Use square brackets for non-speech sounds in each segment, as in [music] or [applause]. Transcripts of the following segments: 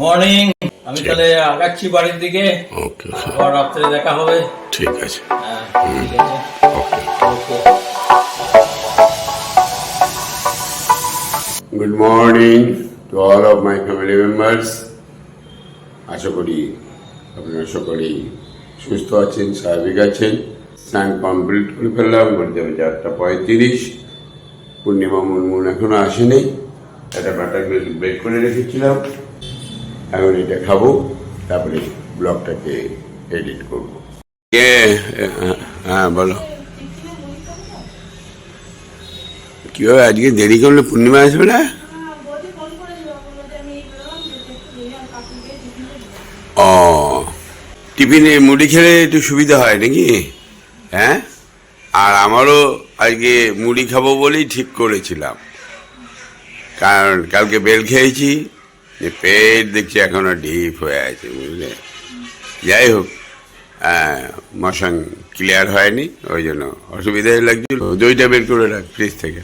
Morning আমি তাহলে আগাচ্ছি বাড়ির দিকে। ওকে আবার রাত্রে দেখা হবে। ঠিক আছে। Good morning to all of my family members আশা করি আপনারা সকলেই সুস্থ আছেন স্বাভাবিক আছেন। স্নান কমপ্লিট করে ফেললাম ঘুরতে হবে চারটা পঁয়ত্রিশ। পূর্ণিমা মুনমুন এখনও আসেনি। একটা বাটারগুলো ব্রেক করে রেখেছিলাম। এখন এটা খাব, তারপরে ব্লগটাকে এডিট করব। হ্যাঁ বলো। কীভাবে আজকে দেরি করলে পূর্ণিমা আসবে না। ও, টিফিনে মুড়ি খেলে একটু সুবিধা হয় নাকি? হ্যাঁ? আর আমারও আজকে মুড়ি খাব বলেই ঠিক করেছিলাম। কারণ কালকে বেল খেয়েছি যে পেট দেখছি এখনও ডিপ হয়ে আছে, বুঝলে? যাই হোক মশাং ক্লিয়ার হয়নি, ওই জন্য অসুবিধাই লাগছিল। দইটা বের করে রাখ ফ্রিজ থেকে।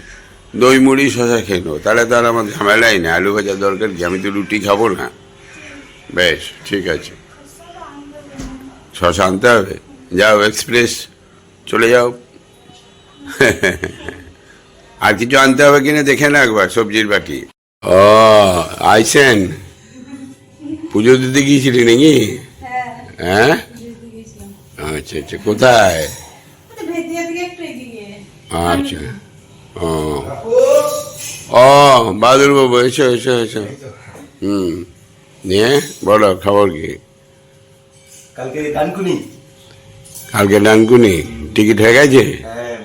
দই, মুড়ি শশা খেয়ে নেব তাহলে তো আর আমার ঝামেলাই না আলু ভাজা দরকার কি? আমি তো রুটি খাব না। বেশ, ঠিক আছে। শশা আনতে হবে। যাও এক্সপ্রেস চলে যাও। [laughs] আর কিছু আনতে হবে কিনা দেখে না একবার, সবজির বাকি ও আইসেন পুজো দিতে গিয়েছিলি নাকি? হ্যাঁ? আচ্ছা আচ্ছা কোথায়। আচ্ছা ও। ও বাদুর বাবু এসো এসো এসো। হুম নিয়ে বলো খবর কি? কালকে ডানকুনি। কালকে ডানকুনি টিকিট হয়ে গেছে? হ্যাঁ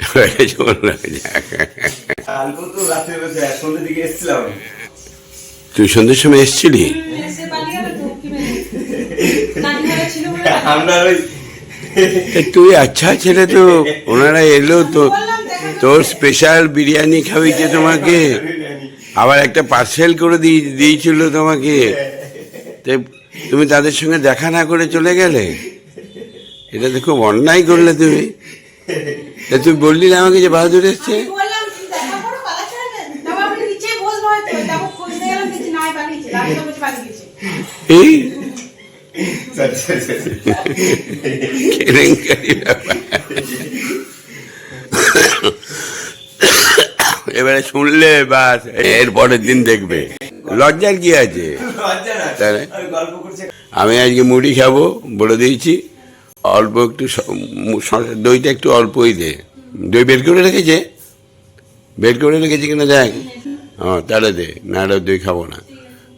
হয়ে গেছে বলল যাক। কালকেও তো রাত্রে বসে সন্ধ্যের দিকে এসেছিলাম। তুই সন্ধ্যের সময় এসেছিলি? তুই আচ্ছা ছেলে তো ওনারা এলো তো। তোর স্পেশাল বিরিয়ানি খাওয়িছে তোমাকে। আবার একটা পার্সেল করে দিয়ে দিয়েছিল তোমাকে। তে তুমি তাদের সঙ্গে দেখা না করে চলে গেলে? এটা তো খুব অন্যায় করলে তুমি। তুই বললি না আমাকে যে বাহাদুর এসছে? এবারে শুনলে বা এর পরের দিন দেখবে। লজ্জার কি আছে? তাহলে? আমি গল্প করছি। আমি আজকে মুড়ি খাব বলে দিয়েছি। অল্প একটু দইটা একটু অল্পই দে। দই বের করে রেখেছে? বের করে রেখেছে কিনা দেখ। হ্যাঁ তাহলে দে না হলে দই খাব না।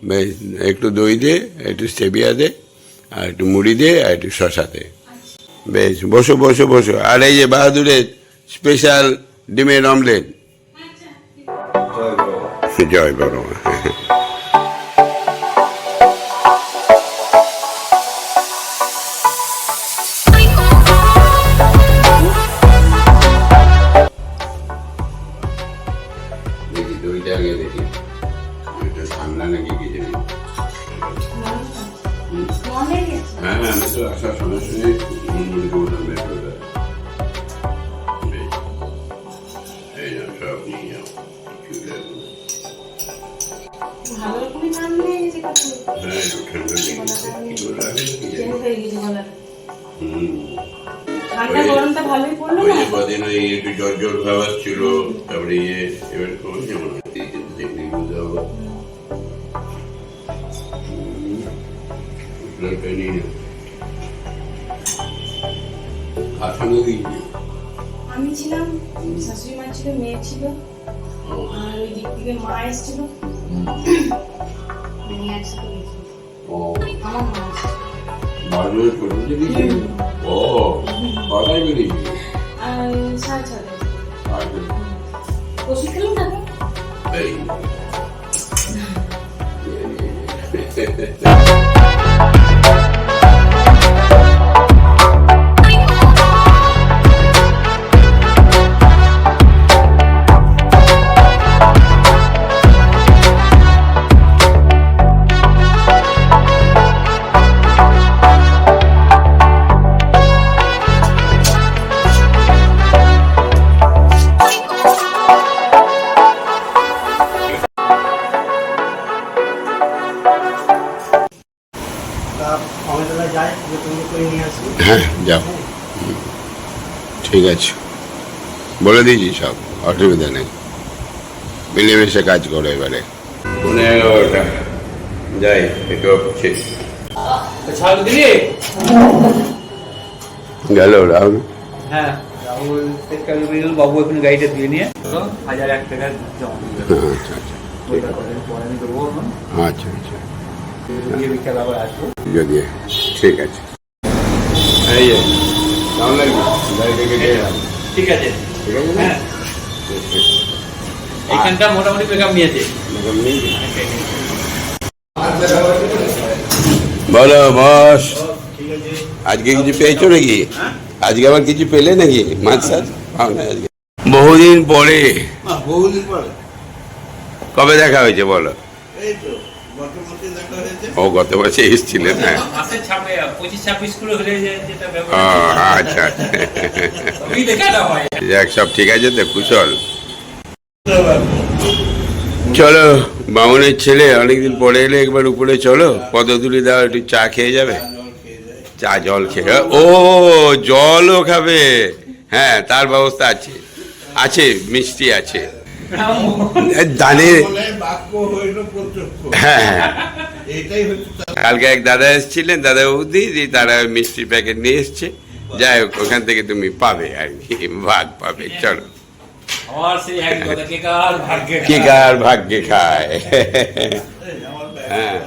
বেশ একটু দই দে একটু স্টেবিয়া দে আর একটু মুড়ি দে আর একটু শশা দে। বেশ বসো বসো বসো। আর এই যে বাহাদুরের স্পেশাল ডিমের অমলেট জয় বাবা। জয় আগে দেখি এটা ঠান্ডা নাকি কি জানি হ্যাঁ আমি তো আসার সঙ্গে সঙ্গে মুড়মুড়ি করলাম বের করে দেয়। এই সব নিয়ে যাও। কিছু লাগবে ভালো রকমই ঠান্ডা হয়ে গেছে হ্যাঁ, একটু ঠান্ডা লেগেছে। কি করে লাগে নাকি জানি। চেঞ্জ হয়ে গেছে হুম। ভালোই পড়ল ওই না যে কদিন ওই একটু জ্বর জ্বর ভাব আসছিল তারপরে ইয়ে এবার কমে যেমন দেখলে বুঝতে হবে হুম। নিয়ে নে। কার সঙ্গে গিয়েছিলি? আমি ছিলাম শাশুড়ি মা ছিল মেয়ে ছিল আর ওই দিক থেকে মা এসেছিল। ও, আমার মা বাড়ির ছোট থেকে ও, কটায় বেরিয়েছিলি? আর সাড়ে ছটায় ওষুধ খেলাম তারপর? এই। হ্যাঁ যাও। ঠিক আছে। বলে দিয়েছি সব অসুবিধা নেই। মিলেমিশে কাজ করো এবারে। পনেরো এগারোটা। যাই একটু গেল রাহুল? হ্যাঁ রাহুল বাবু এখন গাড়িটা দিয়ে নিয়ে হাজার এক টাকা জমা হ্যাঁ, আচ্ছা আচ্ছা। আচ্ছা আচ্ছা। দিয়ে আবার আসব। যদি ঠিক আছে। এই কেমন লাগবে? গাড়ি থেকে দিয়ে ঠিক আছে। ঠিক আছে হ্যাঁ। এইখানটা মোটামুটি বেকাম নিয়েছে। এরকম নেই? বলো বস। আজকে কিছু পেয়েছ নাকি? আজকে আবার কিছু পেলে নাকি? মাছ সাজ পাও না আজকে। বহুদিন পরে। বহুদিন পরে। কবে দেখা হয়েছে বলো? এই তো। ও গত বছর এসেছিলেন হ্যাঁ। আচ্ছা আচ্ছা। যাক সব ঠিক আছে তো কুশল। চলো বামনের ছেলে অনেকদিন পরে এলে একবার উপরে চলো পদতুলি দাও একটু চা খেয়ে যাবে? চা জল খেয়ে ও জলও খাবে। হ্যাঁ তার ব্যবস্থা আছে। আছে মিষ্টি আছে। দানে হ্যাঁ হ্যাঁ। কালকে এক দাদা এসেছিলেন দাদা বৌদি দিয়ে তারা মিষ্টির প্যাকেট নিয়ে এসছে। যাই হোক ওখান থেকে তুমি পাবে আর কি ভাগ পাবে চলো। কে কার ভাগ্যে কে খায়? হ্যাঁ।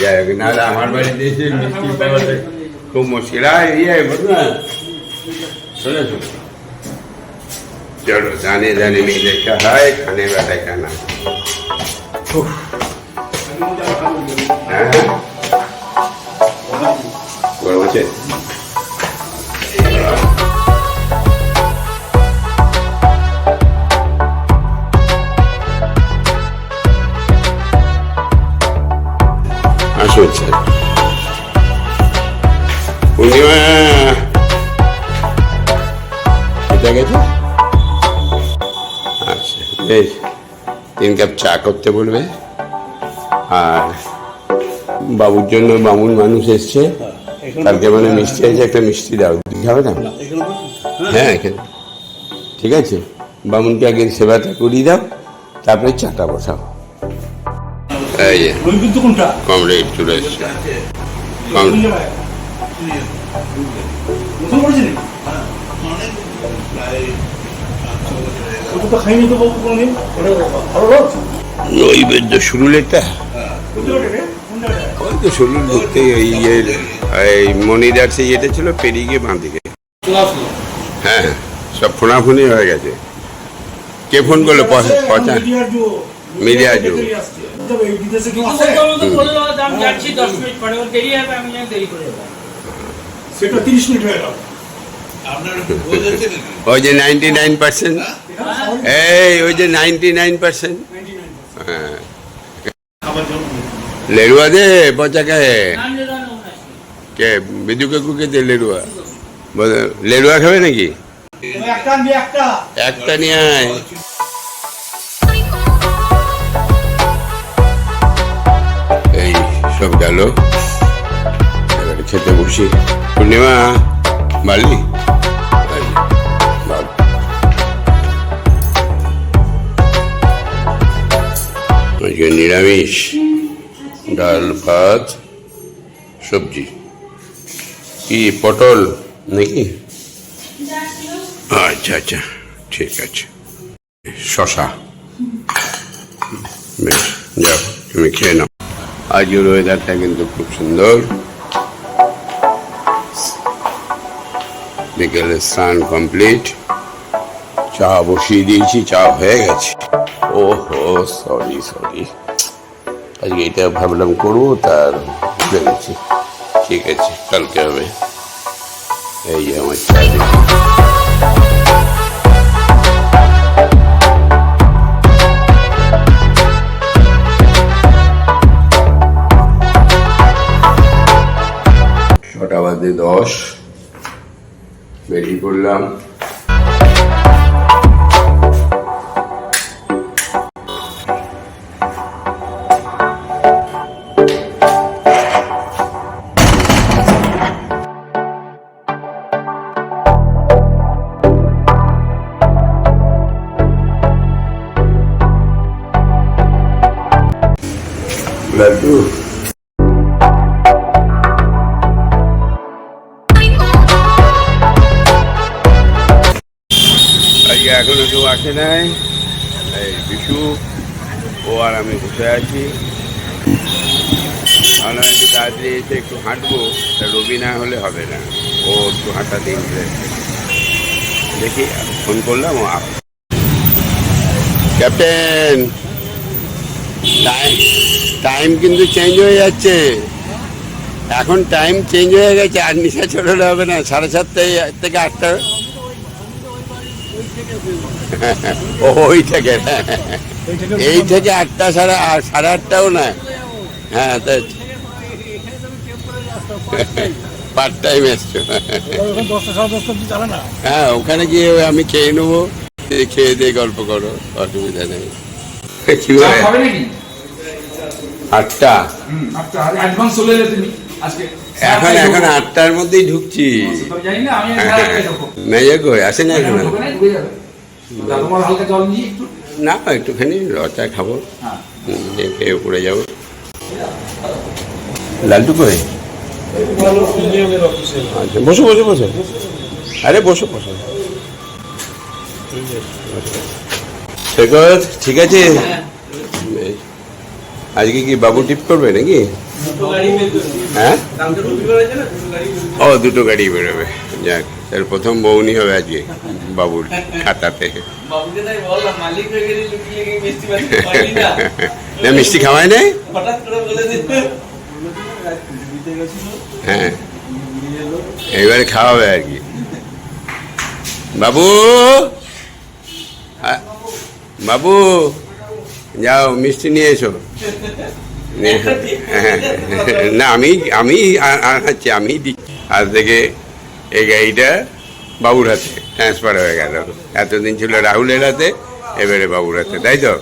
যাই হোক নাহলে আমার বাড়িতে এসে মিষ্টি পাওয়াটা খুব মুশকিল। আর ইয়ে না শোনো শোনো। চলো জানে জানে মেয়ে দেখা হয় খানে বেটা খানা উফ। হ্যাঁ গরম আছে আসুন স্যার পূর্ণিমা বেশ তিন কাপ চা করতে বলবে। আর বাবুর জন্য বামুন মানুষ এসছে। কালকে মানে মিষ্টি আছে, একটা মিষ্টি দাও। হবে না? হ্যাঁ এখানে। ঠিক আছে? বামুনকে আগে সেবাটা করিয়ে দাও, তারপরে চাটা বসাও। কমরেড চলে এসছে। কম- নতুন করেছি নাকি অনেক প্রায় পাঁচ ছ বছর হয়ে গেল। ওটা তো খাইনি তো বাবু কোনোদিন? ভালো লাগছে। নৈবেদ্য সুরুলেটা কোনটা ওটা রে? কোনটা? ওটা? ওই তো সুরুল ঢুকতে এই ইয়ের এই মনিদার সেই ছিল পেরিয়ে গিয়ে বাঁ দিকে হ্যাঁ হ্যাঁ, সব ফোনাফুনি হয়ে গেছে। কে ফোন করল? পচা পচা মিডিয়ার জো হয়ে ওই যে নাইনটি নাইন পার্সেন্ট এই ওই যে নাইনটি নাইন পার্সেন্ট হ্যাঁ। লেরুয়া দে পচা কে? নাম যে জানো কে দে লেরুয়া? লেরুয়া খাবে নাকি? একটা নিয়ে আয়। এই সব গেল। খেতে বসি। পূর্ণিমা বালি, আজকে নিরামিষ, ডাল, ভাত, সবজি। কি, পটল নাকি? আচ্ছা আচ্ছা ঠিক আছে। শশা। বেশ, যাও, তুমি খেয়ে নাও। আজকের ওয়েদারটা কিন্তু খুব সুন্দর। বিকেলে স্নান কমপ্লিট চা বসিয়ে দিয়েছি, চা হয়ে গেছে। ও হো সরি সরি আজকে এটা ভাবলাম করব, তার ভুলে গেছি। ঠিক আছে, কালকে হবে। এই আমার চা। ছটা বাজে দশ। বেরিয়ে পড়লাম। আজকে এখনও কেউ আসে নাই। এই বিশু, ও আর আমি বসে আছি। আমরা একটু তাড়াতাড়ি এসে একটু হাঁটবো, তা রবি না হলে হবে না। ও একটু হাঁটা দিন দেখি, ফোন করলাম, ও আস ক্যাপ্টেন টাইম টাইম কিন্তু চেঞ্জ হয়ে যাচ্ছে। এখন টাইম চেঞ্জ হয়ে গেছে, আর নিশা চলে হবে না, সাড়ে সাতটায় থেকে আটটা ওই থেকে এই থেকে আটটা সাড়ে সাড়ে আটটাও না। হ্যাঁ তা পার্ট টাইম এসছো। হ্যাঁ ওখানে গিয়ে আমি খেয়ে নেব। খেয়ে দিয়ে গল্প করো অসুবিধা নেই। কি আটটা। এখন এখন আটটার মধ্যেই ঢুকছি। না আসে না এখন। ঢুকে যাবে। তোমার হালকা জল নিয়ে একটু। না একটুখানি রচা খাব। হ্যাঁ। খেয়ে উপরে যাব। লালটু কই? আচ্ছা বসো বসো বসো। আরে বসো বসো। সৈকত ঠিক আছে। আজকে কি বাবু টিপ করবে নাকি? হ্যাঁ? ও দুটো গাড়ি বেরোবে। যাক। তার প্রথম বউনি হবে আজকে বাবুর খাতাতে। না। মিষ্টি খাওয়ায় নাই? হ্যাঁ। এবারে খাওয়াবে আর কি। বাবু! বাবু! যাও মিষ্টি নিয়ে এসো। হ্যাঁ, না আমি আমি আনাচ্ছি আমি দিচ্ছি আজ থেকে এই গাড়িটা বাবুর হাতে ট্রান্সফার হয়ে গেল। এতদিন ছিল রাহুলের হাতে এবারে বাবুর হাতে তাই তো?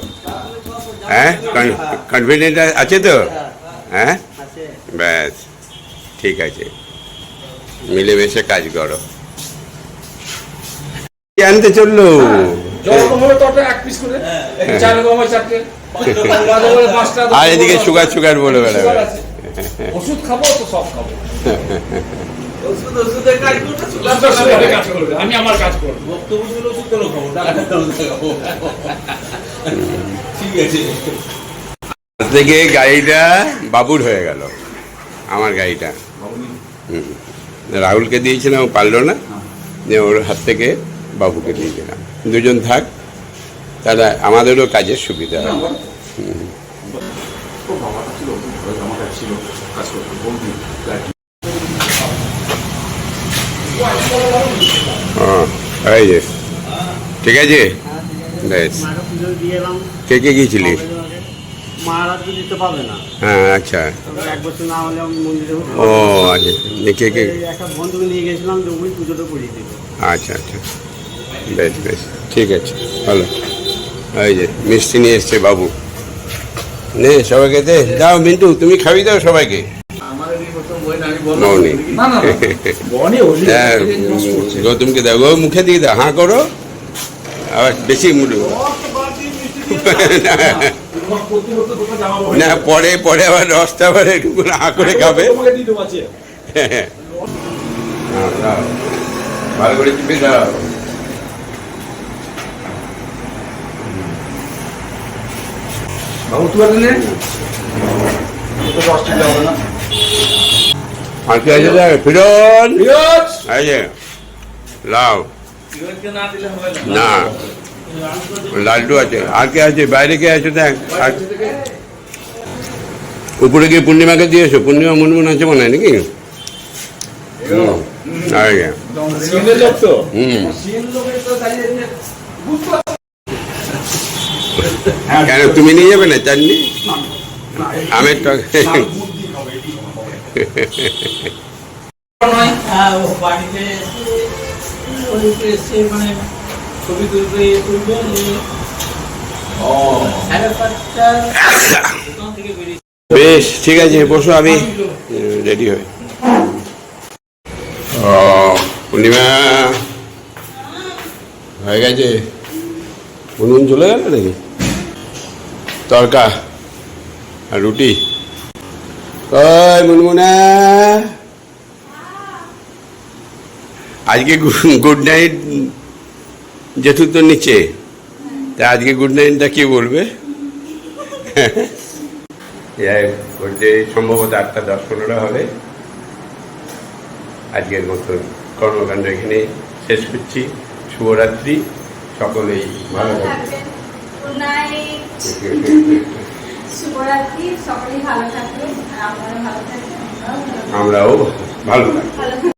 হ্যাঁ? কনফিডেন্ট আছে তো? হ্যাঁ? ব্যাস ঠিক আছে। মিলেমিশে কাজ করো। আনতে চলল? হয়। আর এদিকে সুগার সুগার বলে বেড়াবে। ওষুধ খাব তো সব খাব। [laughs] আমি আমার কাজ করব। বক্তব্য ছিল ওষুধ কেন খাব ঠিক আছে। থেকে গাড়িটা বাবুর হয়ে গেল আমার গাড়িটা। হুম। রাহুলকে দিয়েছিলাম ও পারল না। যে ওর হাত থেকে বাবুকে দিয়ে দিলাম। দুজন থাক তাহলে আমাদেরও কাজের সুবিধা হবে ও, এই যে। ঠিক আছে? বেশ। কে কে গিয়েছিলি হ্যাঁ আচ্ছা। ও আচ্ছা। কে কে আচ্ছা আচ্ছা। বেশ বেশ। ঠিক আছে ভালো। এই যে মিষ্টি নিয়ে এসছে বাবু। নে সবাইকে দে। দাও মিন্টু তুমি খাবি দাও সবাইকে। প্রথম বই না আমি বললাম না না। বনি হলি হ্যাঁ গৌতমকে দাও গো মুখে দিয়ে দাও হাঁ করো। আবার বেশি মুড়ো না পরে পরে আবার রসটা আবার একটু করে হাঁ করে খাবে। ভালো করে চিপে দাও। বাবু তো দশটা হবে না। আর কি আছে দেখ ফিরন ফিরোজ এই যে লাও না লাড্ডু আছে আর কে আছে বাইরে কে আছে দেখ উপরে গিয়ে পূর্ণিমাকে দিয়েছ পূর্ণিমা মুনমুন আছে মনে হয় নাকি কেন তুমি নিয়ে যাবে না চাটনি আমের টক হ্যাঁ বাড়িতে এসে মানে ছবি তুলবে ইয়ে তুলবে বেরিয়ে বেশ ঠিক আছে বসো আমি রেডি হই। পূর্ণিমা হয়ে গেছে? উনুন চলে গেল নাকি? তরকা আর রুটি? ওই মুনমুনা। আজকে গুড নাইট জেঠু তো নিচে। তা আজকে গুড নাইটটা কি বলবে? সম্ভবত আটটা দশ পনেরো হবে। আজকের মতো কর্মকাণ্ড এখানে শেষ করছি। শুভরাত্রি সকলেই ভালো থাকবে গুড নাইট শুভরাত্রি সকলেই ভালো থাকবে আর আপনারা ভালো থাকবেন আমরাও ভালো থাকব।